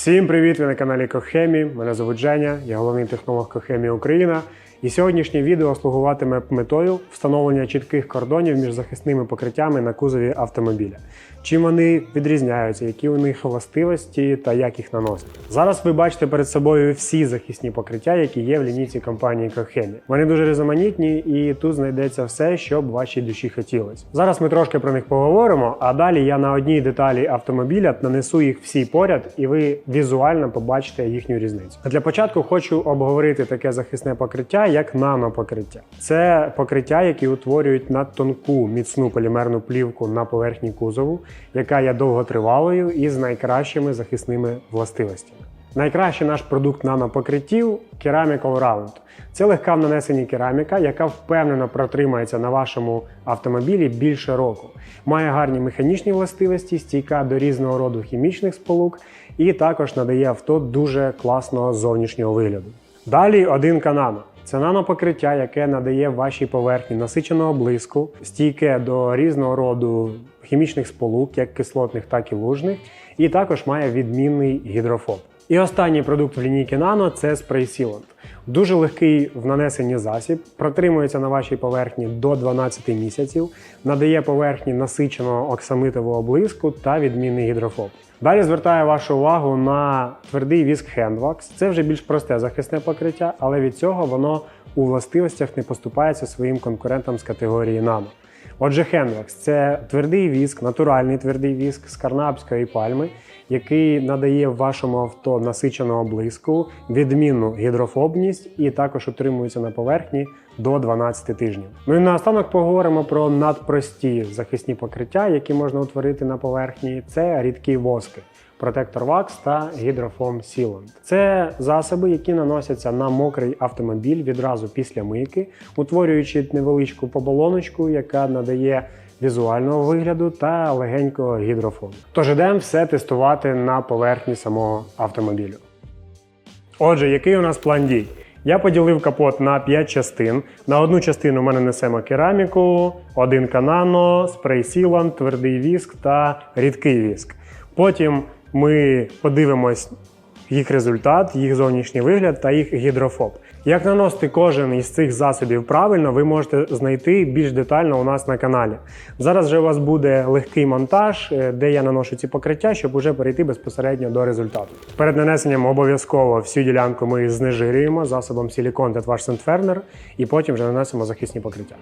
Всім привіт! Ви на каналі Кохемі. Мене звуть Женя, я головний технолог Кохемі Україна. І сьогоднішнє відео слугуватиме метою встановлення чітких кордонів між захисними покриттями на кузові автомобіля. Чим вони відрізняються, які у них властивості та як їх наносити. Зараз ви бачите перед собою всі захисні покриття, які є в лінійці компанії Кохемі. Вони дуже різноманітні і тут знайдеться все, що б вашій душі хотілося. Зараз ми трошки про них поговоримо, а далі я на одній деталі автомобіля нанесу їх всі поряд, і ви візуально побачите їхню різницю. Для початку хочу обговорити таке захисне покриття, як нанопокриття. Це покриття, які утворюють надтонку міцну полімерну плівку на поверхні кузову, яка є довготривалою і з найкращими захисними властивостями. Найкращий наш продукт нанопокриттів Ceramic All Це легка в нанесенні кераміка, яка впевнено протримається на вашому автомобілі більше року. Має гарні механічні властивості, стійка до різного роду хімічних сполук і також надає авто дуже класного зовнішнього вигляду. Далі один канано. Це нанопокриття, яке надає вашій поверхні насиченого блиску, стійке до різного роду хімічних сполук, як кислотних, так і лужних, і також має відмінний гідрофоб. І останній продукт в лінійки Nano – це спрей Sealant. Дуже легкий в нанесенні засіб, протримується на вашій поверхні до 12 місяців, надає поверхні насиченого оксамитового блиску та відмінний гідрофоб. Далі звертаю вашу увагу на твердий віск Handwax. Це вже більш просте захисне покриття, але від цього воно у властивостях не поступається своїм конкурентам з категорії Nano. Отже, хенвекс – це твердий віск, натуральний твердий віск з карнапської пальми, який надає вашому авто насиченого блиску, відмінну гідрофобність і також утримується на поверхні до 12 тижнів. Ну і наостанок поговоримо про надпрості захисні покриття, які можна утворити на поверхні. Це рідкі воски. Протектор Wax та гідрофом Sealant. Це засоби, які наносяться на мокрий автомобіль відразу після мийки, утворюючи невеличку поболоночку, яка надає візуального вигляду та легенького гідрофону. Тож ідемо все тестувати на поверхні самого автомобілю. Отже, який у нас план дій? Я поділив капот на 5 частин. На одну частину ми нанесемо кераміку, один канано, спрей сілант, твердий віск та рідкий віск. Потім ми подивимось їх результат, їх зовнішній вигляд та їх гідрофоб. Як наносити кожен із цих засобів правильно, ви можете знайти більш детально у нас на каналі. Зараз же у вас буде легкий монтаж, е, де я наношу ці покриття, щоб уже перейти безпосередньо до результату. Перед нанесенням обов'язково всю ділянку ми знежирюємо засобом Silicon Tetwash Sandferner і потім вже нанесемо захисні покриття.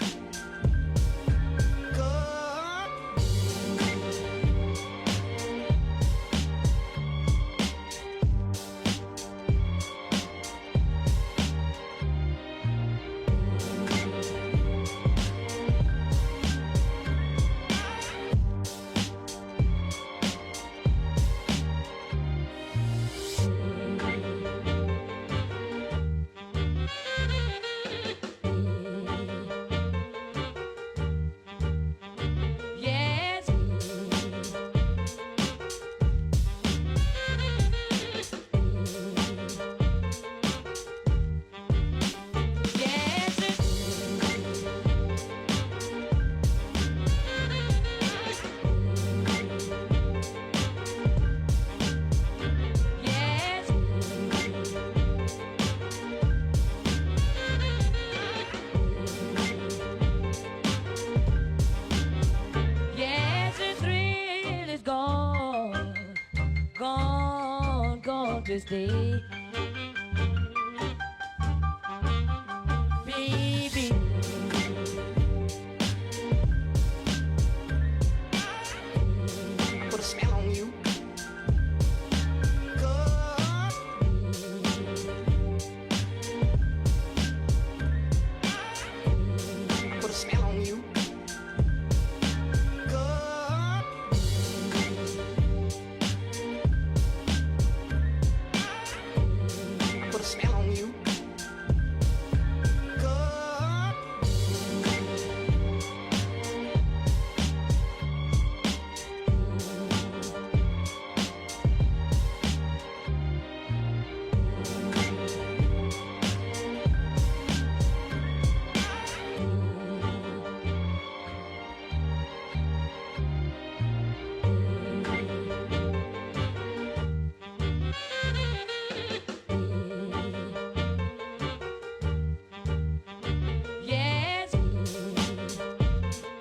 Father's Day.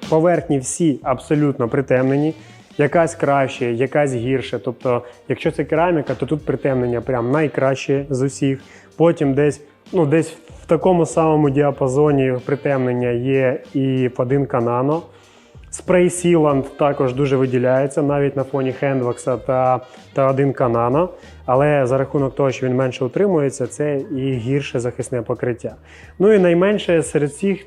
Поверхні всі абсолютно притемнені. Якась краще, якась гірше. Тобто, якщо це кераміка, то тут притемнення прям найкраще з усіх. Потім десь, ну, десь в такому самому діапазоні притемнення є і 1 Nano. Спрей Сіланд також дуже виділяється навіть на фоні Хендвакса та, та 1 Nano. Але за рахунок того, що він менше утримується, це і гірше захисне покриття. Ну і найменше серед всіх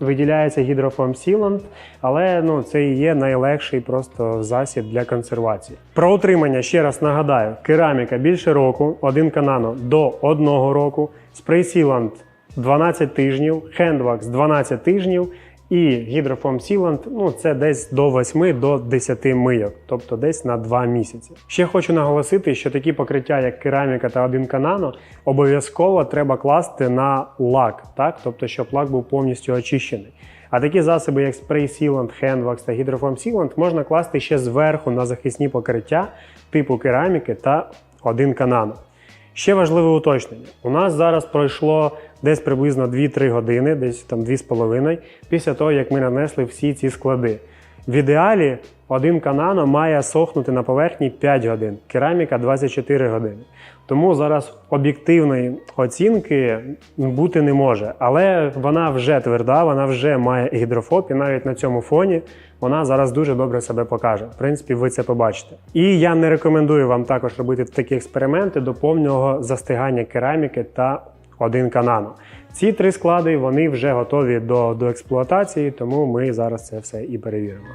виділяється гідрофом Сіланд, але ну, це і є найлегший просто засіб для консервації. Про утримання ще раз нагадаю: кераміка більше року, 1 Nano до 1 року, спрей Сіланд 12 тижнів, Хендвакс 12 тижнів. І гідрофом Сіланд, ну це десь до 8 до 10 мийок, тобто десь на 2 місяці. Ще хочу наголосити, що такі покриття, як кераміка та 1 канано, обов'язково треба класти на лак, так? тобто, щоб лак був повністю очищений. А такі засоби, як спрей Сіланд, Хендвакс та гідрофом Сіланд, можна класти ще зверху на захисні покриття типу кераміки та 1 канано. Ще важливе уточнення. У нас зараз пройшло десь приблизно 2-3 години, десь там 2,5, після того, як ми нанесли всі ці склади. В ідеалі один канано має сохнути на поверхні 5 годин, кераміка 24 години. Тому зараз об'єктивної оцінки бути не може. Але вона вже тверда, вона вже має гідрофоб, і навіть на цьому фоні вона зараз дуже добре себе покаже. В принципі, ви це побачите. І я не рекомендую вам також робити такі експерименти до повного застигання кераміки та один канано. Ці три склади вони вже готові до, до експлуатації, тому ми зараз це все і перевіримо.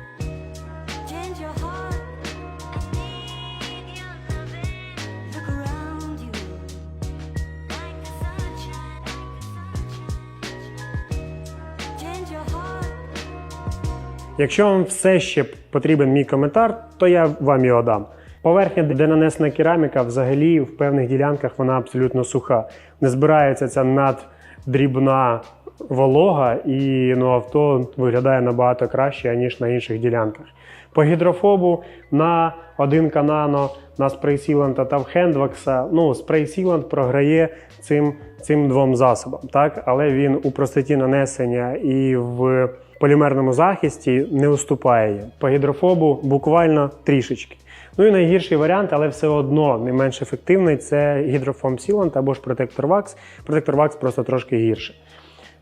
Якщо вам все ще потрібен мій коментар, то я вам його дам. Поверхня, де нанесена кераміка, взагалі в певних ділянках вона абсолютно суха. Не збирається ця наддрібна волога, і ну, авто виглядає набагато краще, ніж на інших ділянках. По гідрофобу на один канано, на спрей Сіланта та в Хендвакса. Ну, спрей Сілант програє цим, цим двом засобам, так? але він у простоті нанесення і в полімерному захисті не уступає. По гідрофобу буквально трішечки. Ну і найгірший варіант, але все одно не менш ефективний це гідрофом Sealant або ж Protector Wax. Protector Wax просто трошки гірше.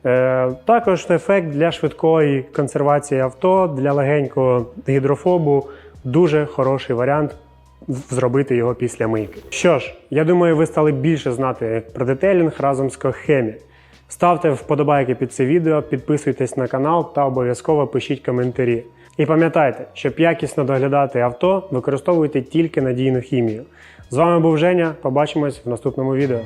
Е, також ефект для швидкої консервації авто, для легенького гідрофобу дуже хороший варіант зробити його після мийки. Що ж, я думаю, ви стали більше знати про детелінг разом з Кохемі. Ставте вподобайки під це відео, підписуйтесь на канал та обов'язково пишіть коментарі. І пам'ятайте, щоб якісно доглядати авто, використовуйте тільки надійну хімію. З вами був Женя. Побачимось в наступному відео.